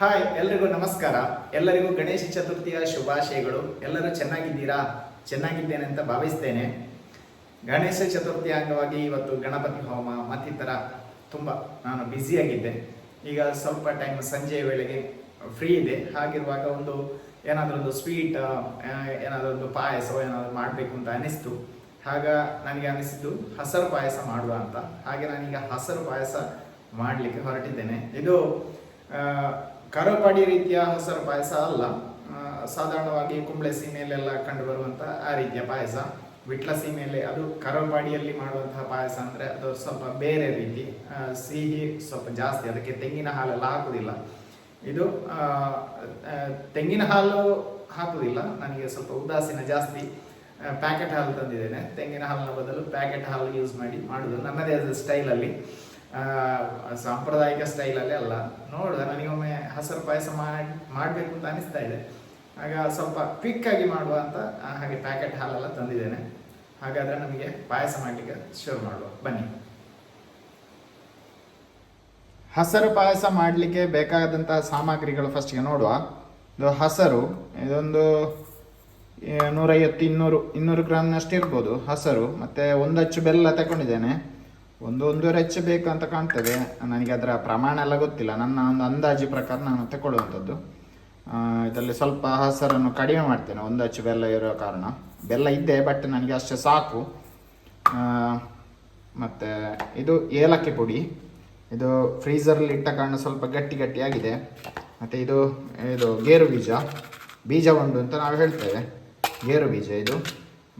Hi ಎಲ್ರಿಗೂ ನಮಸ್ಕಾರ. ಎಲ್ಲರಿಗೂ ಗಣೇಶ ಚತುರ್ಥಿಯ ಶುಭಾಶಯಗಳು. ಎಲ್ಲರೂ ಚೆನ್ನಾಗಿದ್ದೀರಾ? ಚೆನ್ನಾಗಿದ್ದೇನೆ ಅಂತ ಭಾವಿಸ್ತೇನೆ. ಗಣೇಶ ಚತುರ್ಥಿ ಅಂಗವಾಗಿ ಇವತ್ತು ಗಣಪತಿ ಹೋಮ ಮತ್ತಿತರ ತುಂಬ ನಾನು ಬ್ಯುಸಿಯಾಗಿದ್ದೆ ಈಗ ಸ್ವಲ್ಪ ಟೈಮ್ ಸಂಜೆಯ ವೇಳೆಗೆ ಫ್ರೀ ಇದೆ. ಹಾಗಿರುವಾಗ ಒಂದು ಏನಾದರೂ ಒಂದು ಸ್ವೀಟ್ ಏನಾದರೂ ಒಂದು ಪಾಯಸ ಏನಾದರೂ ಮಾಡಬೇಕು ಅಂತ ಅನಿಸ್ತು. ಆಗ ನನಗೆ ಅನಿಸಿದ್ದು ಹಸರು ಪಾಯಸ ಮಾಡುವ ಅಂತ. ಹಾಗೆ ನಾನೀಗ ಹಸರು ಪಾಯಸ ಮಾಡಲಿಕ್ಕೆ ಹೊರಟಿದ್ದೇನೆ. ಇದು ಕರಪಾಡಿ ರೀತಿಯ ಹೊಸ ಪಾಯಸ ಅಲ್ಲ. ಸಾಧಾರಣವಾಗಿ ಕುಂಬಳೆ ಸೀಮೆಯಲ್ಲೆಲ್ಲ ಕಂಡು ಬರುವಂತಹ ಆ ರೀತಿಯ ಪಾಯಸ. ವಿಟ್ಲ ಸೀಮೆಯಲ್ಲಿ ಅದು ಕರಪಾಡಿಯಲ್ಲಿ ಮಾಡುವಂತಹ ಪಾಯಸ ಅಂದ್ರೆ ಅದು ಸ್ವಲ್ಪ ಬೇರೆ ರೀತಿ. ಸಿಹಿ ಸ್ವಲ್ಪ ಜಾಸ್ತಿ, ಅದಕ್ಕೆ ತೆಂಗಿನ ಹಾಲೆಲ್ಲ ಹಾಕುವುದಿಲ್ಲ. ಇದು ತೆಂಗಿನ ಹಾಲು ಹಾಕುವುದಿಲ್ಲ. ನನಗೆ ಸ್ವಲ್ಪ ಉದಾಸೀನ ಜಾಸ್ತಿ. ಪ್ಯಾಕೆಟ್ ಹಾಲು ತಂದಿದ್ದೇನೆ. ತೆಂಗಿನ ಹಾಲಿನ ಬದಲು ಪ್ಯಾಕೆಟ್ ಹಾಲು ಯೂಸ್ ಮಾಡಿ ಮಾಡೋದು ನನ್ನದೇ ಆದ ಸ್ಟೈಲಲ್ಲಿ ಸಾಂಪ್ರದಾಯಿಕ ಸ್ಟೈಲಲ್ಲೇ ಅಲ್ಲ ನೋಡಿದೆ ನನಗೊಮ್ಮೆ ಹಸರು ಪಾಯಸ ಮಾಡಿ, ಮಾಡಬೇಕು ಅಂತ ಅನಿಸ್ತಾ ಇದೆ. ಆಗ ಸ್ವಲ್ಪ ಕ್ವಿಕ್ ಆಗಿ ಮಾಡುವ ಅಂತ ಹಾಗೆ ಪ್ಯಾಕೆಟ್ ಹಾಲೆಲ್ಲ ತಂದಿದ್ದೇನೆ. ಹಾಗಾದ್ರೆ ನಮಗೆ ಪಾಯಸ ಮಾಡಲಿಕ್ಕೆ ಶುರು ಮಾಡುವ. ಬನ್ನಿ. ಹಸರು ಪಾಯಸ ಮಾಡಲಿಕ್ಕೆ ಬೇಕಾದಂತಹ ಸಾಮಗ್ರಿಗಳು ಫಸ್ಟಿಗೆ ನೋಡುವ. ಇದು ಹಸರು, ಇದೊಂದು ನೂರೈವತ್ತು ಇನ್ನೂರು ಇನ್ನೂರು ಗ್ರಾಮ್ನಷ್ಟು ಇರ್ಬೋದು ಹಸರು. ಮತ್ತೆ ಒಂದು ಅಚ್ಚು ಬೆಲ್ಲ ತಗೊಂಡಿದ್ದೇನೆ ಒಂದು ಒಂದೂವರೆ ಹೆಚ್ಚು ಬೇಕು ಅಂತ ಕಾಣ್ತದೆ. ನನಗೆ ಅದರ ಪ್ರಮಾಣ ಎಲ್ಲ ಗೊತ್ತಿಲ್ಲ. ನನ್ನ ಒಂದು ಅಂದಾಜು ಪ್ರಕಾರ ನಾನು ತಗೊಳ್ಳುವಂಥದ್ದು ಇದರಲ್ಲಿ ಸ್ವಲ್ಪ ಹಸರನ್ನು ಕಡಿಮೆ ಮಾಡ್ತೇನೆ. ಒಂದು ಅಚ್ಚು ಬೆಲ್ಲ ಇರೋ ಕಾರಣ. ಬೆಲ್ಲ ಇದ್ದೆ ಬಟ್ ನನಗೆ ಅಷ್ಟೇ ಸಾಕು. ಮತ್ತೆ ಇದು ಏಲಕ್ಕಿ ಪುಡಿ. ಇದು ಫ್ರೀಸರಲ್ಲಿ ಇಟ್ಟ ಕಾರಣ ಸ್ವಲ್ಪ ಗಟ್ಟಿ ಗಟ್ಟಿಯಾಗಿದೆ ಮತ್ತು ಇದು ಇದು ಗೇರು ಬೀಜ. ಬೀಜ ಉಂಡು ಅಂತ ನಾವು ಹೇಳ್ತೇವೆ. ಗೇರು ಬೀಜ ಇದು.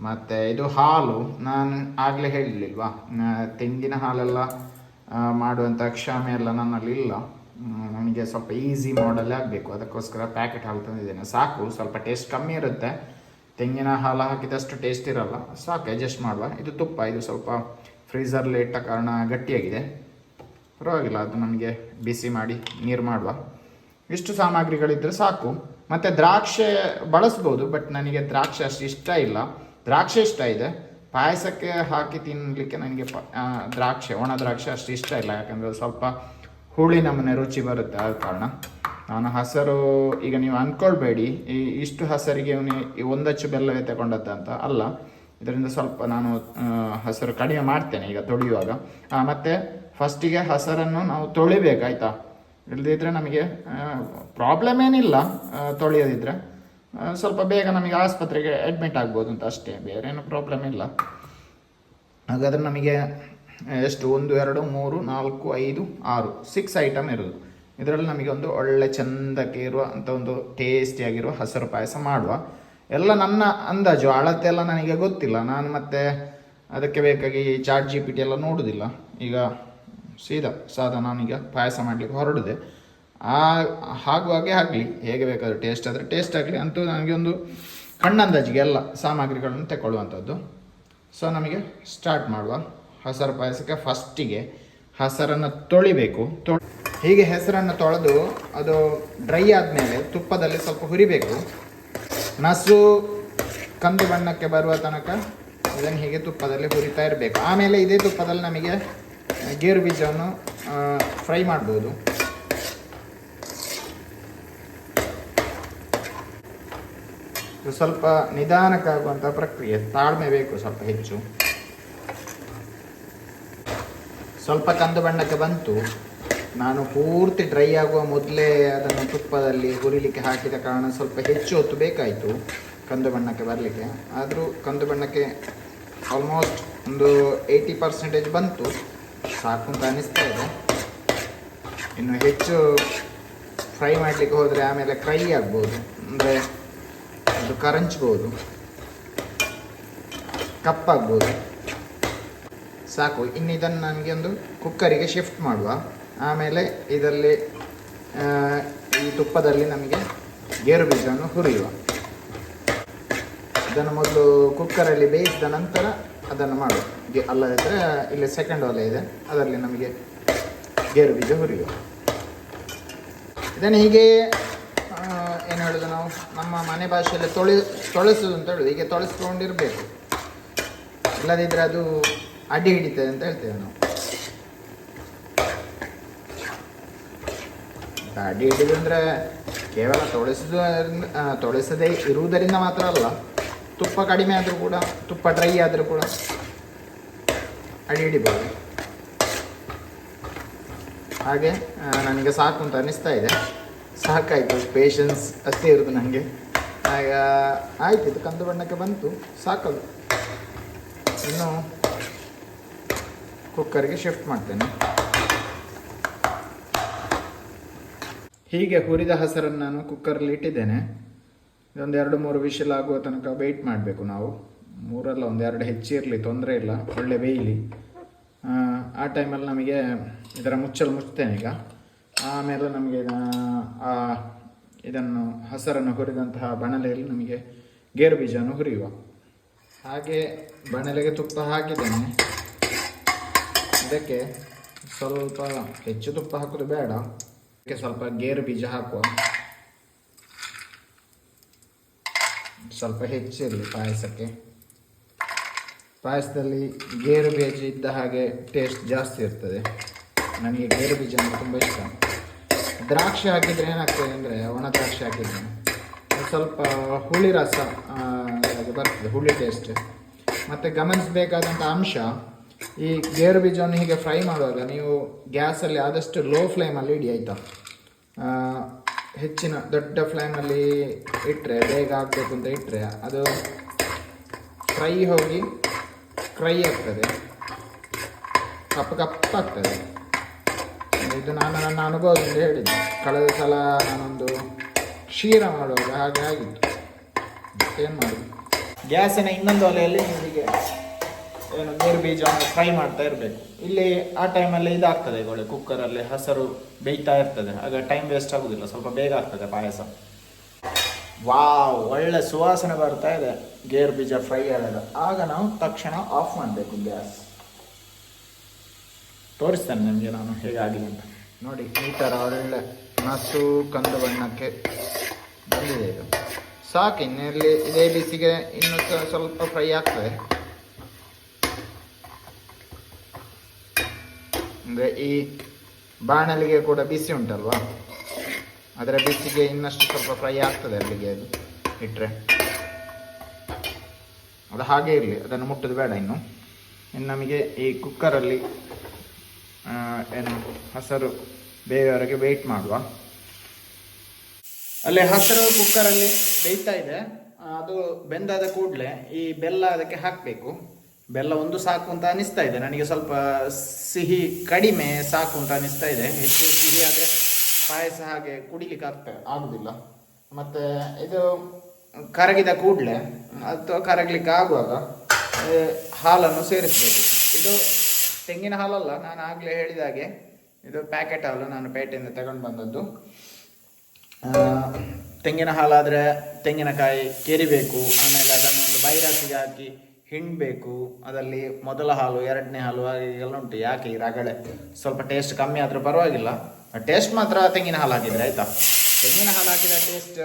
ಮತ್ತು ಇದು ಹಾಲು ನಾನು ಆಗಲೇ ಹೇಳಲಿಲ್ವಾ ತೆಂಗಿನ ಹಾಲೆಲ್ಲ ಮಾಡುವಂಥ ಕ್ಷಮೆ ಎಲ್ಲ ನನ್ನಲ್ಲಿ ಇಲ್ಲ. ನನಗೆ ಸ್ವಲ್ಪ ಈಸಿ ಮಾಡಲ್ಲೇ ಆಗಬೇಕು. ಅದಕ್ಕೋಸ್ಕರ ಪ್ಯಾಕೆಟ್ ಹಾಲು ತಂದಿದ್ದೇನೆ. ಸಾಕು, ಸ್ವಲ್ಪ ಟೇಸ್ಟ್ ಕಮ್ಮಿ ಇರುತ್ತೆ. ತೆಂಗಿನ ಹಾಲು ಹಾಕಿದಷ್ಟು ಟೇಸ್ಟ್ ಇರಲ್ಲ. ಸಾಕು ಅಡ್ಜಸ್ಟ್ ಮಾಡುವ. ಇದು ತುಪ್ಪ, ಇದು ಸ್ವಲ್ಪ ಫ್ರೀಸರ್ಲಿ ಇಟ್ಟ ಕಾರಣ ಗಟ್ಟಿಯಾಗಿದೆ. ಪರವಾಗಿಲ್ಲ, ಅದು ನನಗೆ ಬಿಸಿ ಮಾಡಿ ನೀರು ಮಾಡುವ. ಇಷ್ಟು ಸಾಮಗ್ರಿಗಳಿದ್ರೆ ಸಾಕು. ಮತ್ತು ದ್ರಾಕ್ಷೆ ಬಳಸ್ಬೋದು ಬಟ್ ನನಗೆ ದ್ರಾಕ್ಷೆ ಅಷ್ಟು ಇಷ್ಟ ಇಲ್ಲ. ದ್ರಾಕ್ಷೆ ಇಷ್ಟ ಇದೆ. ಪಾಯಸಕ್ಕೆ ಹಾಕಿ ತಿನ್ನಲಿಕ್ಕೆ ನನಗೆ ಪ ದ್ರಾಕ್ಷೆ, ಒಣ ದ್ರಾಕ್ಷಿ ಅಷ್ಟು ಇಷ್ಟ ಇಲ್ಲ. ಯಾಕಂದರೆ ಸ್ವಲ್ಪ ಹುಳಿ ನಮ್ಮನೆ ರುಚಿ ಬರುತ್ತೆ ಆದ ಕಾರಣ. ನಾನು ಹಸರು ಈಗ ನೀವು ಅಂದ್ಕೊಳ್ಬೇಡಿ ಈ ಇಷ್ಟು ಹಸರಿಗೆ ಇವನು ಒಂದಚ್ಚು ಬೆಲ್ಲವೇ ತಗೊಂಡದ್ದ ಅಂತ ಅಲ್ಲ. ಇದರಿಂದ ಸ್ವಲ್ಪ ನಾನು ಹಸರು ಕಡಿಮೆ ಮಾಡ್ತೇನೆ ಈಗ ತೊಳೆಯುವಾಗ. ಮತ್ತು ಫಸ್ಟಿಗೆ ಹಸರನ್ನು ನಾವು ತೊಳಿಬೇಕಾಯ್ತಾ ಇಲ್ಲದಿದ್ರೆ ನಮಗೆ ಪ್ರಾಬ್ಲಮ್ ಏನಿಲ್ಲ ತೊಳೆಯೋದಿದ್ರೆ. ಸ್ವಲ್ಪ ಬೇಗ ನಮಗೆ ಆಸ್ಪತ್ರೆಗೆ ಅಡ್ಮಿಟ್ ಆಗ್ಬೋದು ಅಂತ ಅಷ್ಟೇ, ಬೇರೆ ಏನು ಪ್ರಾಬ್ಲಮ್ ಇಲ್ಲ. ಹಾಗಾದರೆ ನಮಗೆ ಎಷ್ಟು? ಒಂದು, ಎರಡು, ಮೂರು, ನಾಲ್ಕು, ಐದು, ಆರು ಸಿಕ್ಸ್ ಐಟಮ್ ಇರೋದು. ಇದರಲ್ಲಿ ನಮಗೆ ಒಂದು ಒಳ್ಳೆ ಚಂದಕ್ಕೆ ಇರುವ ಅಂತ ಒಂದು ಟೇಸ್ಟಿಯಾಗಿರುವ ಹಸಿರು ಪಾಯಸ ಮಾಡುವ. ಎಲ್ಲ ನನ್ನ ಅಂದಾಜು, ಅಳತೆ ಎಲ್ಲ ನನಗೆ ಗೊತ್ತಿಲ್ಲ. ನಾನು ಮತ್ತೆ ಅದಕ್ಕೆ ಬೇಕಾಗಿ ಚಾಟ್ ಜಿ ಪಿ ಟಿ ಎಲ್ಲ ನೋಡುವುದಿಲ್ಲ ಈಗ ಸೀದಾ, ಸಾದಾ ನಾನೀಗ ಪಾಯಸ ಮಾಡಲಿಕ್ಕೆ ಹೊರಡಿದೆ. ಆ ಹಾಗೆ ಆಗಲಿ ಹೇಗೆ ಬೇಕಾದರೂ ಟೇಸ್ಟ್ ಆದರೆ ಟೇಸ್ಟ್ ಆಗಲಿ ಅಂತೂ ನನಗೆ ಒಂದು ಕಣ್ಣಂದಾಜಿಗೆ ಎಲ್ಲ ಸಾಮಗ್ರಿಗಳನ್ನು ತಗೊಳ್ಳುವಂಥದ್ದು ಸೊ ನಮಗೆ ಸ್ಟಾರ್ಟ್ ಮಾಡುವ ಹಸರು ಪಾಯಸಕ್ಕೆ ಫಸ್ಟಿಗೆ ಹಸರನ್ನು ತೊಳಿಬೇಕು. ತೊ ಹೀಗೆ ಹೆಸರನ್ನು ತೊಳೆದು ಅದು ಡ್ರೈ ಆದಮೇಲೆ ತುಪ್ಪದಲ್ಲಿ ಸ್ವಲ್ಪ ಹುರಿಬೇಕು. ನಸು ಕಂದು ಬಣ್ಣಕ್ಕೆ ಬರುವ ತನಕ ಇದನ್ನು ಹೀಗೆ ತುಪ್ಪದಲ್ಲಿ ಹುರಿತಾ ಇರಬೇಕು. ಆಮೇಲೆ ಇದೇ ತುಪ್ಪದಲ್ಲಿ ನಮಗೆ ಗೇರು ಬೀಜವನ್ನು ಫ್ರೈ ಮಾಡ್ಬೋದು. ಇದು ಸ್ವಲ್ಪ ನಿಧಾನಕ್ಕಾಗುವಂಥ ಪ್ರಕ್ರಿಯೆ. ತಾಳ್ಮೆ ಬೇಕು ಸ್ವಲ್ಪ ಹೆಚ್ಚು. ಸ್ವಲ್ಪ ಕಂದು ಬಣ್ಣಕ್ಕೆ ಬಂತು. ನಾನು ಪೂರ್ತಿ ಡ್ರೈ ಆಗುವ ಮೊದಲೇ ಅದನ್ನು ತುಪ್ಪದಲ್ಲಿ ಹುರಿಲಿಕ್ಕೆ ಹಾಕಿದ ಕಾರಣ ಸ್ವಲ್ಪ ಹೆಚ್ಚು ಹೊತ್ತು ಬೇಕಾಯಿತು ಕಂದು ಬಣ್ಣಕ್ಕೆ ಬರಲಿಕ್ಕೆ. ಆದರೂ ಕಂದು ಬಣ್ಣಕ್ಕೆ ಆಲ್ಮೋಸ್ಟ್ ಒಂದು ಏಯ್ಟಿ ಪರ್ಸೆಂಟೇಜ್ ಬಂತು. ಸಾಕು ಅಂತ ಅನಿಸ್ತಾ ಇದೆ. ಇನ್ನು ಹೆಚ್ಚು ಫ್ರೈ ಮಾಡಲಿಕ್ಕೆ ಹೋದರೆ ಆಮೇಲೆ ಕ್ರೈ ಆಗ್ಬೋದು. ಅಂದರೆ ಅದು ಕರಂಚ್ಬೋದು. ಕಪ್ಪಾಗ್ಬೋದು. ಸಾಕು, ಇನ್ನು ಇದನ್ನು ನನಗೆ ಒಂದು ಕುಕ್ಕರಿಗೆ ಶಿಫ್ಟ್ ಮಾಡುವ. ಆಮೇಲೆ ಇದರಲ್ಲಿ ಈ ತುಪ್ಪದಲ್ಲಿ ನಮಗೆ ಗೇರು ಬೀಜವನ್ನು ಹುರಿಯುವ. ಇದನ್ನು ಮೊದಲು ಕುಕ್ಕರಲ್ಲಿ ಬೇಯಿಸಿದ ನಂತರ ಅದನ್ನು ಮಾಡುವ. ಅಲ್ಲದಿದ್ದರೆ ಇಲ್ಲಿ ಸೆಕೆಂಡ್ ಒಲೆ ಇದೆ, ಅದರಲ್ಲಿ ನಮಗೆ ಗೇರು ಬೀಜ ಹುರಿಯುವ. ಇದನ್ನು ಹೀಗೆ ನಮ್ಮ ಮನೆ ಭಾಷೆಯಲ್ಲಿ ತೊಳೆ, ತೊಳೆಸೋದು ಅಂತ ಹೇಳೋದು. ಹೀಗೆ ತೊಳೆಸ್ಕೊಂಡಿರಬೇಕು. ಇಲ್ಲದಿದ್ದರೆ ಅದು ಅಡಿ ಹಿಡಿತದೆ ಅಂತ ಹೇಳ್ತೇವೆ ನಾವು. ಅಡಿ ಹಿಡಿದು ಅಂದರೆ ಕೇವಲ ತೊಳೆಸಿದ ತೊಳೆಸದೇ ಇರುವುದರಿಂದ ಮಾತ್ರ ಅಲ್ಲ, ತುಪ್ಪ ಕಡಿಮೆ ಆದರೂ ಕೂಡ, ತುಪ್ಪ ಡ್ರೈ ಆದರೂ ಕೂಡ ಅಡಿ ಹಿಡಿಬೋದು. ಹಾಗೆ ನನಗೆ ಸಾಕು ಅಂತ ಅನ್ನಿಸ್ತಾ ಇದೆ. ಸಾಕಾಯಿತು ಪೇಷನ್ಸ್ ಅಷ್ಟೇ ಇರೋದು ನನಗೆ ಆಗ ಆಯ್ತು ಇದು ಕಂದು ಬಣ್ಣಕ್ಕೆ ಬಂತು ಸಾಕದು. ಇನ್ನು ಕುಕ್ಕರ್ಗೆ ಶಿಫ್ಟ್ ಮಾಡ್ತೇನೆ. ಹೀಗೆ ಹುರಿದ ಹಸರನ್ನು ನಾನು ಕುಕ್ಕರಲ್ಲಿ ಇಟ್ಟಿದ್ದೇನೆ. ಇದೊಂದು ಎರಡು ಮೂರು ವಿಷಲ್ ಆಗುವ ತನಕ ವೆಯ್ಟ್ ಮಾಡಬೇಕು ನಾವು. ಮೂರಲ್ಲ ಒಂದು ಎರಡು ಹೆಚ್ಚಿರಲಿ ತೊಂದರೆ ಇಲ್ಲ ಒಳ್ಳೆ ಬೇಯಲಿ. ಆ, ಟೈಮಲ್ಲಿ ನಮಗೆ ಇದರ ಮುಚ್ಚಲು ಮುಚ್ತೇನೆ ಈಗ. ಆಮೇಲೆ ನಮಗೆ ಆ, ಇದನ್ನು, ಹಸರನ್ನು ಹುರಿದಂತಹ ಬಣಲೆಯಲ್ಲಿ ನಮಗೆ ಗೇರು ಬೀಜವನ್ನು ಹುರಿಯುವ. ಹಾಗೆ ಬಣಲೆಗೆ ತುಪ್ಪ ಹಾಕಿದ್ದೇನೆ. ಇದಕ್ಕೆ ಸ್ವಲ್ಪ ಹೆಚ್ಚು ತುಪ್ಪ ಹಾಕೋದು ಬೇಡ. ಇದಕ್ಕೆ ಸ್ವಲ್ಪ ಗೇರು ಬೀಜ ಹಾಕುವ. ಸ್ವಲ್ಪ ಹೆಚ್ಚಿರಲಿ ಪಾಯಸಕ್ಕೆ. ಪಾಯಸದಲ್ಲಿ ಗೇರು ಬೀಜ ಇದ್ದ ಹಾಗೆ ಟೇಸ್ಟ್ ಜಾಸ್ತಿ ಇರ್ತದೆ. ನನಗೆ ಗೇರು ಬೀಜ ಅಂದರೆ ತುಂಬ ಇಷ್ಟ. ದ್ರಾಕ್ಷಿ ಹಾಕಿದರೆ ಏನಾಗ್ತದೆ ಅಂದರೆ, ಒಣ ದ್ರಾಕ್ಷಿ ಹಾಕಿದ್ರೆ ಸ್ವಲ್ಪ ಹುಳಿ ರಸ ಅದು ಬರ್ತದೆ, ಹುಳಿ ಟೇಸ್ಟ್ ಮತ್ತು ಗಮನಿಸಬೇಕಾದಂಥ ಅಂಶ, ಈ ಗೇರು ಬೀಜವನ್ನು ಹೀಗೆ ಫ್ರೈ ಮಾಡುವಾಗ ನೀವು ಗ್ಯಾಸಲ್ಲಿ ಆದಷ್ಟು ಲೋ ಫ್ಲೇಮಲ್ಲಿ ಇಡಿ ಆಯಿತಾ? ಹೆಚ್ಚಿನ ದೊಡ್ಡ ಫ್ಲೇಮಲ್ಲಿ ಇಟ್ಟರೆ ಬೇಗ ಆಗಬೇಕು ಅಂತ ಇಟ್ಟರೆ ಅದು ಫ್ರೈ ಹೋಗಿ ಫ್ರೈ ಆಗ್ತದೆ. ಕಪ್ಪು ಕಪ್ಪಾಗ್ತದೆ ಇದು ನಾನು ನನ್ನ ಅನುಭವದಿಂದ ಹೇಳಿದ್ದೆ. ಕಳೆದ ಸಲ ನಾನೊಂದು ಕ್ಷೀರ ಮಾಡುವಾಗ ಹಾಗೆ ಆಗಿತ್ತು. ಏನು ಮಾಡೋದು? ಗ್ಯಾಸಿನ ಇನ್ನೊಂದು ಒಲೆಯಲ್ಲಿ ನಿಮಗೆ ಏನು ಗೇರು ಬೀಜವನ್ನು ಫ್ರೈ ಮಾಡ್ತಾ ಇರಬೇಕು. ಇಲ್ಲಿ ಆ ಟೈಮಲ್ಲಿ ಇದಾಗ್ತದೆ ಒಳ್ಳೆ ಕುಕ್ಕರಲ್ಲಿ ಹಸರು ಬೇಯ್ತಾ ಇರ್ತದೆ. ಆಗ ಟೈಮ್ ವೇಸ್ಟ್ ಆಗೋದಿಲ್ಲ, ಸ್ವಲ್ಪ ಬೇಗ ಆಗ್ತದೆ ಪಾಯಸ. ವಾವ್ ಒಳ್ಳೆ ಸುವಾಸನೆ ಬರ್ತಾ ಇದೆ ಗೇರು ಬೀಜ ಫ್ರೈ ಆದಾಗ. ಆಗ ನಾವು ತಕ್ಷಣ ಆಫ್ ಮಾಡಬೇಕು ಗ್ಯಾಸ್. ತೋರಿಸ್ತೇನೆ ನಿಮಗೆ ನಾನು ಹೇಗಾಗಿದೆ ಅಂತ. ನೋಡಿ, ಈ ಥರ ಒಳ್ಳೆ ನಸು ಕಂದು ಬಣ್ಣಕ್ಕೆ ಬಂದಿದೆ ಇದು. ಸಾಕು, ಇನ್ನೆಲ್ಲಿ, ಇದೇ ಬಿಸಿಗೆ ಇನ್ನು ಸ್ವಲ್ಪ ಫ್ರೈ ಆಗ್ತದೆ. ಅಂದರೆ ಈ ಬಾಣಲಿಗೆ ಕೂಡ ಬಿಸಿ ಉಂಟಲ್ವಾ? ಅದರ ಬಿಸಿಗೆ ಇನ್ನಷ್ಟು ಸ್ವಲ್ಪ ಫ್ರೈ ಆಗ್ತದೆ ಅಲ್ಲಿಗೆ ಅದು ಇಟ್ಟರೆ ಅದು ಹಾಗೆ ಇರಲಿ, ಅದನ್ನು ಮುಟ್ಟೋದು ಬೇಡ ಇನ್ನು. ಇನ್ನು ನಮಗೆ ಈ ಕುಕ್ಕರಲ್ಲಿ ಏನು, ಹಸರು ಬೇಯೋರಿಗೆ ವೆಯ್ಟ್ ಮಾಡುವ. ಅಲ್ಲಿ ಹಸರು ಕುಕ್ಕರಲ್ಲಿ ಬೇಯ್ತಾ ಇದೆ. ಅದು ಬೆಂದಾದ ಕೂಡಲೇ ಈ ಬೆಲ್ಲ ಅದಕ್ಕೆ ಹಾಕಬೇಕು. ಬೆಲ್ಲ ಒಂದು ಸಾಕು ಅಂತ ಅನಿಸ್ತಾ ಇದೆ. ನನಗೆ ಸ್ವಲ್ಪ ಸಿಹಿ ಕಡಿಮೆ ಸಾಕು ಅಂತ ಅನಿಸ್ತಾ ಇದೆ. ಹೆಚ್ಚು ಸಿಹಿ ಆದರೆ ಪಾಯಸ ಹಾಗೆ ಕುಡಿಲಿಕ್ಕೆ ಆಗ್ತಾ ಆಗುದಿಲ್ಲ. ಮತ್ತೆ ಇದು ಕರಗಿದ ಕೂಡಲೇ, ಅಥವಾ ಕರಗಲಿಕ್ಕೆ ಆಗುವಾಗ ಹಾಲನ್ನು ಸೇರಿಸಬೇಕು. ಇದು ತೆಂಗಿನ ಹಾಲಲ್ಲ, ನಾನು ಆಗಲೇ ಹೇಳಿದ ಹಾಗೆ ಇದು ಪ್ಯಾಕೆಟ್ ಹಾಲು ನಾನು ಪೇಟೆಯಿಂದ ತಗೊಂಡು ಬಂದದ್ದು. ತೆಂಗಿನ ಹಾಲಾದರೆ ತೆಂಗಿನಕಾಯಿ ಕೆರಿಬೇಕು, ಆಮೇಲೆ ಅದನ್ನು ಒಂದು ಬೈರಾಸಿಗೆ ಹಾಕಿ ಹಿಂಡಬೇಕು. ಅದರಲ್ಲಿ ಮೊದಲ ಹಾಲು, ಎರಡನೇ ಹಾಲು ಎಲ್ಲ ಉಂಟು. ಯಾಕೆ ಈ ರಗಳೆ? ಸ್ವಲ್ಪ ಟೇಸ್ಟ್ ಕಮ್ಮಿ ಆದರೂ ಪರವಾಗಿಲ್ಲ. ಟೇಸ್ಟ್ ಮಾತ್ರ ತೆಂಗಿನ ಹಾಲು ಹಾಕಿದರೆ, ಆಯಿತಾ? ತೆಂಗಿನ ಹಾಲು ಹಾಕಿದ ಟೇಸ್ಟ್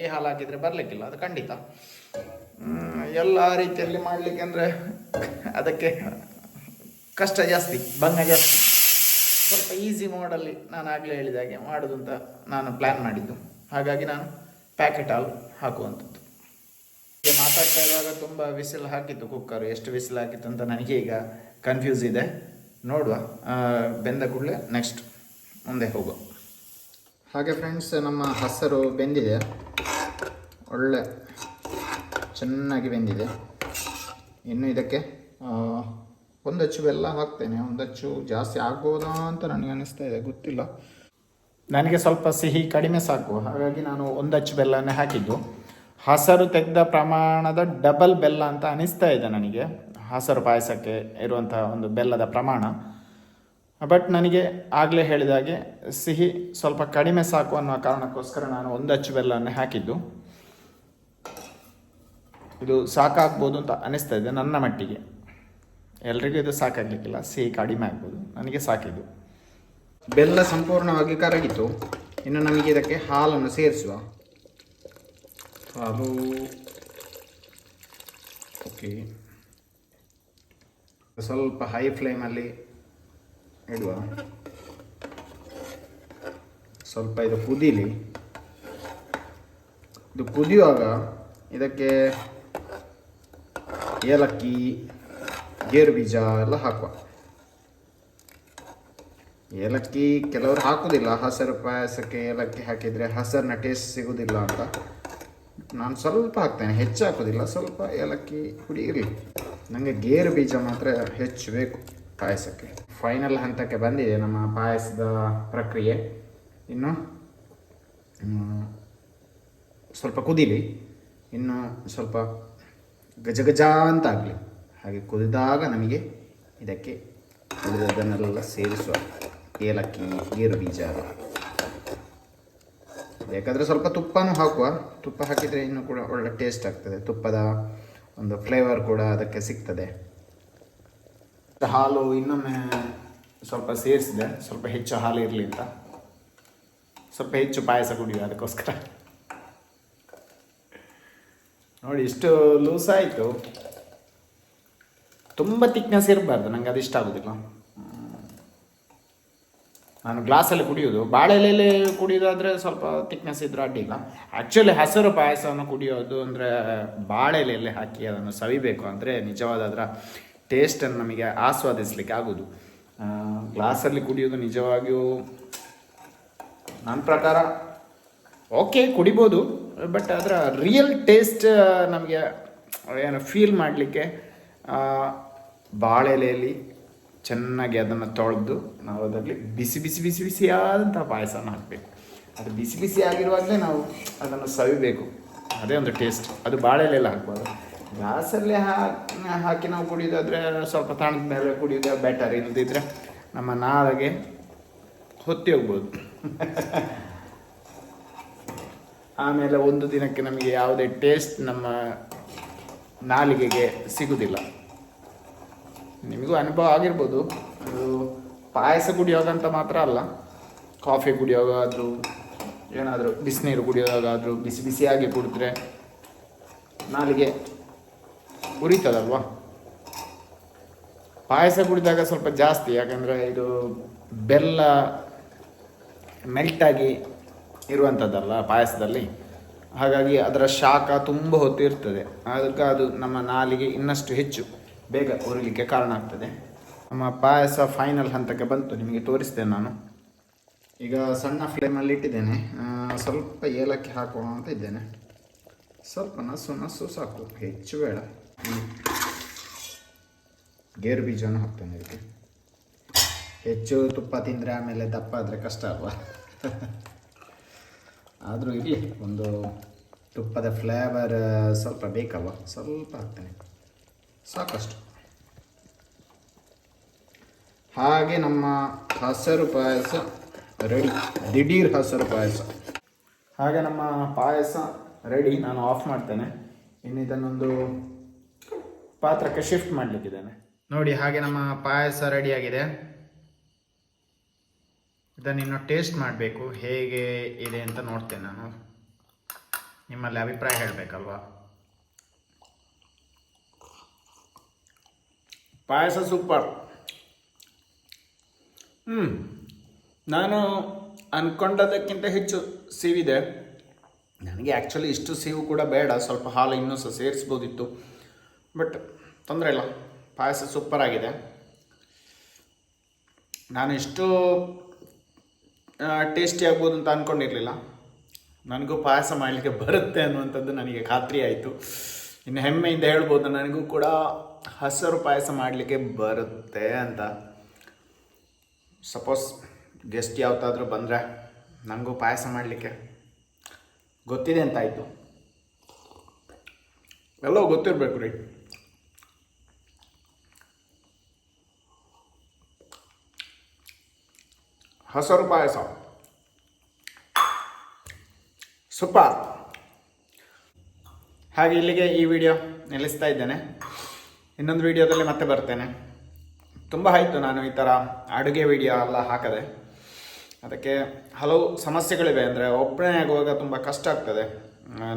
ಈ ಹಾಲು ಹಾಕಿದರೆ ಬರಲಿಕ್ಕಿಲ್ಲ, ಅದು ಖಂಡಿತ. ಎಲ್ಲ ರೀತಿಯಲ್ಲಿ ಮಾಡಲಿಕ್ಕೆ ಅಂದರೆ ಅದಕ್ಕೆ ಕಷ್ಟ ಜಾಸ್ತಿ ಭಂಗ ಜಾಸ್ತಿ. ಸ್ವಲ್ಪ ಈಸಿ ಮೋಡಲ್ಲಿ ನಾನು ಆಗಲೇ ಹೇಳಿದ ಹಾಗೆ ಮಾಡೋದು ಅಂತ ನಾನು ಪ್ಲ್ಯಾನ್ ಮಾಡಿದ್ದು. ಹಾಗಾಗಿ ನಾನು ಪ್ಯಾಕೆಟ್ ಹಾಲು ಹಾಕುವಂಥದ್ದು. ಮಾತಾಡ್ತಾ ಇರುವಾಗ ತುಂಬ ವಿಸಿಲ್ ಹಾಕಿತ್ತು ಕುಕ್ಕರ್. ಎಷ್ಟು ವಿಸಿಲ್ ಹಾಕಿತ್ತು ಅಂತ ನನಗೆ ಈಗ ಕನ್ಫ್ಯೂಸ್ ಇದೆ. ನೋಡುವ. ಬೆಂದ ಕೂಡಲೇ ನೆಕ್ಸ್ಟ್ ಮುಂದೆ ಹೋಗುವ. ಹಾಗೆ ಫ್ರೆಂಡ್ಸ್ ನಮ್ಮ ಹಸರು ಬೆಂದಿದೆ. ಒಳ್ಳೆ, ಚೆನ್ನಾಗಿ ಬೆಂದಿದೆ. ಇನ್ನು ಇದಕ್ಕೆ ಒಂದಚ್ಚು ಬೆಲ್ಲ ಹಾಕ್ತೇನೆ, ಒಂದಚ್ಚು ಜಾಸ್ತಿ ಆಗ್ಬೋದಾ ಅಂತ ನನಗೆ ಅನಿಸ್ತಾ ಇದೆ, ಗೊತ್ತಿಲ್ಲ. ನನಗೆ ಸ್ವಲ್ಪ ಸಿಹಿ ಕಡಿಮೆ ಸಾಕು, ಹಾಗಾಗಿ ನಾನು ಒಂದಚ್ಚು ಬೆಲ್ಲನೇ ಹಾಕಿದ್ದು. ಹಸರು ತೆಗೆದ ಪ್ರಮಾಣದ ಡಬಲ್ ಬೆಲ್ಲ ಅಂತ ಅನಿಸ್ತಾ ಇದೆ ನನಗೆ. ಹಸರು ಪಾಯಸಕ್ಕೆ ಇರುವಂತಹ ಒಂದು ಬೆಲ್ಲದ ಪ್ರಮಾಣ. ಬಟ್ ನನಗೆ ಆಗಲೇ ಹೇಳಿದ ಹಾಗೆ ಸಿಹಿ ಸ್ವಲ್ಪ ಕಡಿಮೆ ಸಾಕು ಅನ್ನೋ ಕಾರಣಕ್ಕೋಸ್ಕರ ನಾನು ಒಂದಚ್ಚು ಬೆಲ್ಲನೇ ಹಾಕಿದ್ದು. ಇದು ಸಾಕಾಗ್ಬೋದು ಅಂತ ಅನಿಸ್ತಾ ಇದೆ ನನ್ನ ಮಟ್ಟಿಗೆ. ಎಲ್ರಿಗೂ ಇದು ಸಾಕಾಗಲಿಕ್ಕಿಲ್ಲ. ಸಿಹಿ ಕಡಿಮೆ ಆಗ್ಬೋದು. ನನಗೆ ಸಾಕಿದ್ದು. ಬೆಲ್ಲ ಸಂಪೂರ್ಣವಾಗಿ ಕರಗಿತು. ಇನ್ನು ನಮಗೆ ಇದಕ್ಕೆ ಹಾಲನ್ನು ಸೇರಿಸುವ. ಹಾಲು ಓಕೆ ಸ್ವಲ್ಪ ಹೈ ಫ್ಲೇಮಲ್ಲಿ ಇಡುವ. ಸ್ವಲ್ಪ ಇದು ಕುದೀಲಿ. ಇದು ಕುದಿಯುವಾಗ ಇದಕ್ಕೆ ಏಲಕ್ಕಿ ಗೇರು ಬೀಜ ಎಲ್ಲ ಹಾಕುವ. ಏಲಕ್ಕಿ ಕೆಲವರು ಹಾಕೋದಿಲ್ಲ. ಹಸರು ಪಾಯಸಕ್ಕೆ ಏಲಕ್ಕಿ ಹಾಕಿದರೆ ಹಸರಿನ ಟೇಸ್ಟ್ ಸಿಗೋದಿಲ್ಲ ಅಂತ. ನಾನು ಸ್ವಲ್ಪ ಹಾಕ್ತೇನೆ. ಹೆಚ್ಚು ಹಾಕೋದಿಲ್ಲ. ಸ್ವಲ್ಪ ಏಲಕ್ಕಿ ಪುಡಿ ಇರಲಿ. ನನಗೆ ಗೇರು ಬೀಜ ಮಾತ್ರ ಹೆಚ್ಚು ಬೇಕು ಪಾಯಸಕ್ಕೆ. ಫೈನಲ್ ಹಂತಕ್ಕೆ ಬಂದಿದೆ ನಮ್ಮ ಪಾಯಸದ ಪ್ರಕ್ರಿಯೆ. ಇನ್ನು ಸ್ವಲ್ಪ ಕುದೀಲಿ. ಇನ್ನು ಸ್ವಲ್ಪ ಗಜ ಗಜ ಅಂತ ಆಗಲಿ. ಹಾಗೆ ಕುದಿದಾಗ ನಮಗೆ ಇದಕ್ಕೆ ಉಳಿದದನ್ನೆಲ್ಲ ಸೇರಿಸುವ ಏಲಕ್ಕಿ, ಗೇರು ಬೀಜ. ಬೇಕಾದರೆ ಸ್ವಲ್ಪ ತುಪ್ಪನೂ ಹಾಕುವ. ತುಪ್ಪ ಹಾಕಿದರೆ ಇನ್ನೂ ಕೂಡ ಒಳ್ಳೆ ಟೇಸ್ಟ್ ಆಗ್ತದೆ. ತುಪ್ಪದ ಒಂದು ಫ್ಲೇವರ್ ಕೂಡ ಅದಕ್ಕೆ ಸಿಗ್ತದೆ. ಹಾಲು ಇನ್ನೊಮ್ಮೆ ಸ್ವಲ್ಪ ಸೇರಿಸಿದೆ. ಸ್ವಲ್ಪ ಹೆಚ್ಚು ಹಾಲು ಇರಲಿ ಅಂತ. ಸ್ವಲ್ಪ ಹೆಚ್ಚು ಪಾಯಸ ಕುಡಿಯುವ ಅದಕ್ಕೋಸ್ಕರ. ನೋಡಿ, ಇಷ್ಟು ಲೂಸ್ ಆಯಿತು. ತುಂಬ ತಿಕ್ನೆಸ್ ಇರಬಾರ್ದು ನನಗೆ ಅದು ಇಷ್ಟ ಆಗೋದಿಲ್ಲ. ನಾನು ಗ್ಲಾಸಲ್ಲಿ ಕುಡಿಯೋದು. ಬಾಳೆ ಎಲೆಯಲ್ಲಿ ಕುಡಿಯೋದಾದರೆ ಸ್ವಲ್ಪ ತಿಕ್ನೆಸ್ ಇದ್ರೂ ಅಡ್ಡಿಲ್ಲ ಆ್ಯಕ್ಚುಲಿ ಹಸಿರು ಪಾಯಸವನ್ನು ಕುಡಿಯೋದು ಅಂದರೆ ಬಾಳೆಲೆಲೆ ಹಾಕಿ ಅದನ್ನು ಸವಿಬೇಕು ಅಂದರೆ ನಿಜವಾದ ಅದರ ಟೇಸ್ಟನ್ನು ನಮಗೆ ಆಸ್ವಾದಿಸಲಿಕ್ಕೆ ಆಗೋದು. ಗ್ಲಾಸಲ್ಲಿ ಕುಡಿಯೋದು ನಿಜವಾಗಿಯೂ ನನ್ನ ಪ್ರಕಾರ ಓಕೆ ಕುಡಿಬೋದು ಬಟ್ ಅದರ ರಿಯಲ್ ಟೇಸ್ಟ್ ನಮಗೆ ಏನು ಫೀಲ್ ಮಾಡಲಿಕ್ಕೆ ಬಾಳೆಲೆಯಲ್ಲಿ ಚೆನ್ನಾಗಿ ಅದನ್ನು ತೊಳೆದು ನಾವು ಅದರಲ್ಲಿ ಬಿಸಿ ಬಿಸಿ ಬಿಸಿ ಬಿಸಿಯಾದಂಥ ಪಾಯಸನ ಹಾಕಬೇಕು. ಅದು ಬಿಸಿ ಬಿಸಿ ಆಗಿರುವಾಗಲೇ ನಾವು ಅದನ್ನು ಸವಿಬೇಕು. ಅದೇ ಒಂದು ಟೇಸ್ಟ್ ಅದು ಬಾಳೆಲೆಲ್ಲ ಹಾಕ್ಬೋದು. ಗ್ಲಾಸಲ್ಲಿ ಹಾಕಿ ಹಾಕಿ ನಾವು ಕುಡಿಯೋದಾದರೆ ಸ್ವಲ್ಪ ತಣ್ಣದ ಮೇಲೆ ಕುಡಿಯೋದು ಬೆಟರ್ ಇಲ್ಲದಿದ್ದರೆ ನಮ್ಮ ನಾಳೆಗೆ ಹೊತ್ತಿ ಹೋಗ್ಬೋದು. ಆಮೇಲೆ ಒಂದು ದಿನಕ್ಕೆ ನಮಗೆ ಯಾವುದೇ ಟೇಸ್ಟ್ ನಮ್ಮ ನಾಲಿಗೆಗೆ ಸಿಗುವುದಿಲ್ಲ ನಿಮಗೂ ಅನುಭವ ಆಗಿರ್ಬೋದು. ಅದು ಪಾಯಸ ಕುಡಿಯೋದು ಅಂತ ಮಾತ್ರ ಅಲ್ಲ. ಕಾಫಿ ಕುಡಿಯೋದಾದರೂ, ಏನಾದರೂ ಬಿಸಿನೀರು ಕುಡಿಯೋದಾದರೂ ಬಿಸಿ ಬಿಸಿಯಾಗಿ ಕುಡಿದ್ರೆ ನಾಲಿಗೆ ಉರಿತದಲ್ವಾ? ಪಾಯಸ ಕುಡಿದಾಗ ಸ್ವಲ್ಪ ಜಾಸ್ತಿ, ಯಾಕಂದರೆ ಇದು ಬೆಲ್ಲ ಮೆಲ್ಟಾಗಿ ಇರುವಂಥದ್ದಲ್ಲ ಪಾಯಸದಲ್ಲಿ. ಹಾಗಾಗಿ ಅದರ ಶಾಖ ತುಂಬ ಹೊತ್ತು ಇರ್ತದೆ ಅದಕ್ಕೆ ಅದು ನಮ್ಮ ನಾಲಿಗೆ ಇನ್ನಷ್ಟು ಹೆಚ್ಚು ಬೇಗ ಉರಿಲಿಕ್ಕೆ ಕಾರಣ ಆಗ್ತದೆ. ನಮ್ಮ ಪಾಯಸ ಫೈನಲ್ ಹಂತಕ್ಕೆ ಬಂತು. ನಿಮಗೆ ತೋರಿಸ್ತೇನೆ ನಾನು. ಈಗ ಸಣ್ಣ ಫ್ಲೇಮಲ್ಲಿ ಇಟ್ಟಿದ್ದೇನೆ. ಸ್ವಲ್ಪ ಏಲಕ್ಕಿ ಹಾಕುವ ಅಂತ ಇದ್ದೇನೆ. ಸ್ವಲ್ಪ ನಸು ನಸು ಸಾಕು. ಹೆಚ್ಚು ಬೇಡ. ಗೇರು ಬೀಜವನ್ನು ಹಾಕ್ತೇನೆ ಇದಕ್ಕೆ. ಹೆಚ್ಚು ತುಪ್ಪ ತಿಂದರೆ ಆಮೇಲೆ ದಪ್ಪ ಆದರೆ ಕಷ್ಟ ಅಲ್ವಾ? ಆದರೂ ಇರಲಿ. ಒಂದು ತುಪ್ಪದ ಫ್ಲೇವರ್ ಸ್ವಲ್ಪ ಬೇಕಲ್ವ? ಸ್ವಲ್ಪ ಹಾಕ್ತೇನೆ. ಸಾಕಷ್ಟು. ಹಾಗೆ ನಮ್ಮ ಹಸರು ಪಾಯಸ ರೆಡಿ. ದಿಢೀರ್ ಹಸರು ಪಾಯಸ. ಹಾಗೆ ನಮ್ಮ ಪಾಯಸ ರೆಡಿ. ನಾನು ಆಫ್ ಮಾಡ್ತೇನೆ. ಇನ್ನು ಇದನ್ನೊಂದು ಪಾತ್ರಕ್ಕೆ ಶಿಫ್ಟ್ ಮಾಡಲಿಕ್ಕಿದ್ದೇನೆ. ನೋಡಿ, ಹಾಗೆ ನಮ್ಮ ಪಾಯಸ ರೆಡಿಯಾಗಿದೆ ಇದನ್ನು ಇನ್ನು ಟೇಸ್ಟ್ ಮಾಡಬೇಕು. ಹೇಗೆ ಇದೆ ಅಂತ ನೋಡ್ತೇನೆ ನಾನು. ನಿಮ್ಮಲ್ಲಿ ಅಭಿಪ್ರಾಯ ಹೇಳಬೇಕಲ್ವಾ? ಪಾಯಸ ಸೂಪರ್. ಹ್ಞೂ ನಾನು ಅಂದ್ಕೊಂಡದಕ್ಕಿಂತ ಹೆಚ್ಚು ಸಿವಿದೆ. ನನಗೆ ಆ್ಯಕ್ಚುಲಿ ಇಷ್ಟು ಸೀವು ಕೂಡ ಬೇಡ, ಸ್ವಲ್ಪ ಹಾಲು ಇನ್ನೂ ಸಹ ಸೇರಿಸ್ಬೋದಿತ್ತು. ಬಟ್ ತೊಂದರೆ ಇಲ್ಲ, ಪಾಯಸ ಸೂಪರ್ ಆಗಿದೆ. ನಾನು ಇಷ್ಟು ಟೇಸ್ಟಿ ಆಗ್ಬೋದು ಅಂತ ಅಂದ್ಕೊಂಡಿರಲಿಲ್ಲ ನನಗೂ ಪಾಯಸ ಮಾಡಲಿಕ್ಕೆ ಬರುತ್ತೆ ಅನ್ನುವಂಥದ್ದು ನನಗೆ ಖಾತ್ರಿ ಆಯಿತು. ಇನ್ನು ಹೆಮ್ಮೆಯಿಂದ ಹೇಳ್ಬೋದು, ನನಗೂ ಕೂಡ ಹಸರು ಪಾಯಸ ಮಾಡಲಿಕ್ಕೆ ಬರುತ್ತೆ ಅಂತ. ಸಪೋಸ್ ಗೆಸ್ಟ್ ಯಾವತ್ತಾದರೂ ಬಂದರೆ ನನಗೂ ಪಾಯಸ ಮಾಡಲಿಕ್ಕೆ. ಗೊತ್ತಿದೆ ಅಂತ ಎಲ್ಲೋ ಗೊತ್ತಿರಬೇಕು ರೀ. ಹಸರು ಪಾಯಸ. ಸೂಪರ್. ಹಾಗೆ ಇಲ್ಲಿಗೆ ಈ ವಿಡಿಯೋ ನಿಲ್ಲಿಸ್ತಾ ಇದ್ದೇನೆ. ಇನ್ನೊಂದು ವಿಡಿಯೋದಲ್ಲಿ ಮತ್ತೆ ಬರ್ತೇನೆ. ತುಂಬ ಆಯಿತು ನಾನು ಈ ಥರ ಅಡುಗೆ ವಿಡಿಯೋ ಎಲ್ಲ ಹಾಕದೆ. ಅದಕ್ಕೆ ಹಲವು ಸಮಸ್ಯೆಗಳಿವೆ ಅಂದರೆ ಒಬ್ಬನೇ ಆಗುವಾಗ ತುಂಬ ಕಷ್ಟ ಆಗ್ತದೆ.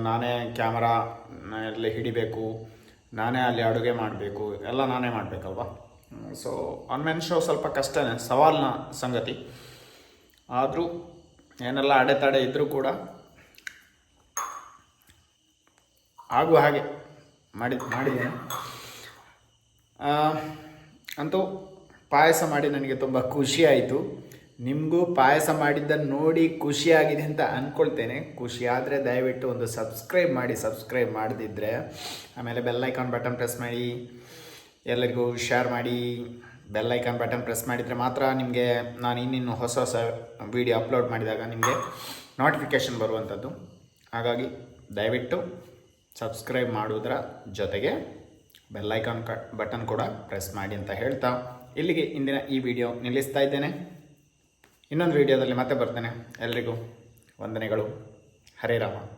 ನಾನೇ ಕ್ಯಾಮರಾ ಅಲ್ಲಿ ಹಿಡಿಬೇಕು, ನಾನೇ ಅಲ್ಲಿ ಅಡುಗೆ ಮಾಡಬೇಕು, ಎಲ್ಲ ನಾನೇ ಮಾಡಬೇಕಲ್ವಾ? ಸೊ ಆನ್ಲೈನ್ ಶೋ ಸ್ವಲ್ಪ ಕಷ್ಟನೇ, ಸವಾಲಿನ ಸಂಗತಿ. ಆದರೂ ಏನೆಲ್ಲ ಅಡೆತಡೆ ಇದ್ದರೂ ಕೂಡ ಆಗುವ ಹಾಗೆ ಮಾಡಿ ಮಾಡಿದ್ದೇನೆ. ಅಂತೂ ಪಾಯಸ ಮಾಡಿ ನನಗೆ ತುಂಬ ಖುಷಿ ಆಯಿತು. ನಿಮಗೂ ಪಾಯಸ ಮಾಡಿದ್ದನ್ನು ನೋಡಿ ಖುಷಿಯಾಗಿದೆ ಅಂತ ಅಂದ್ಕೊಳ್ತೇನೆ ಖುಷಿ ಆದರೆ ದಯವಿಟ್ಟು ಒಂದು ಸಬ್ಸ್ಕ್ರೈಬ್ ಮಾಡಿ, ಸಬ್ಸ್ಕ್ರೈಬ್ ಮಾಡದಿದ್ದರೆ ಆಮೇಲೆ ಬೆಲ್ ಐಕಾನ್ ಬಟನ್ ಪ್ರೆಸ್ ಮಾಡಿ, ಎಲ್ಲರಿಗೂ ಶೇರ್ ಮಾಡಿ. ಬೆಲ್ ಐಕಾನ್ ಬಟನ್ ಪ್ರೆಸ್ ಮಾಡಿದರೆ ಮಾತ್ರ ನಿಮಗೆ ನಾನು ಇನ್ನಿನ್ನು ಹೊಸ ಹೊಸ ವೀಡಿಯೋ ಅಪ್ಲೋಡ್ ಮಾಡಿದಾಗ ನಿಮಗೆ ನೋಟಿಫಿಕೇಷನ್ ಬರುವಂಥದ್ದು ಹಾಗಾಗಿ ದಯವಿಟ್ಟು ಸಬ್ಸ್ಕ್ರೈಬ್ ಮಾಡುವುದರ ಜೊತೆಗೆ ಬೆಲ್ ಐಕಾನ್ ಕ ಬಟನ್ ಕೂಡ ಪ್ರೆಸ್ ಮಾಡಿ ಅಂತ ಹೇಳ್ತಾ ಇಲ್ಲಿಗೆ ಇಂದಿನ ಈ ವಿಡಿಯೋ ನಿಲ್ಲಿಸ್ತಾ ಇದ್ದೇನೆ. ಇನ್ನೊಂದು ವಿಡಿಯೋದಲ್ಲಿ ಮತ್ತೆ ಬರ್ತೇನೆ. ಎಲ್ರಿಗೂ ವಂದನೆಗಳು. ಹರೇ ರಾಮ.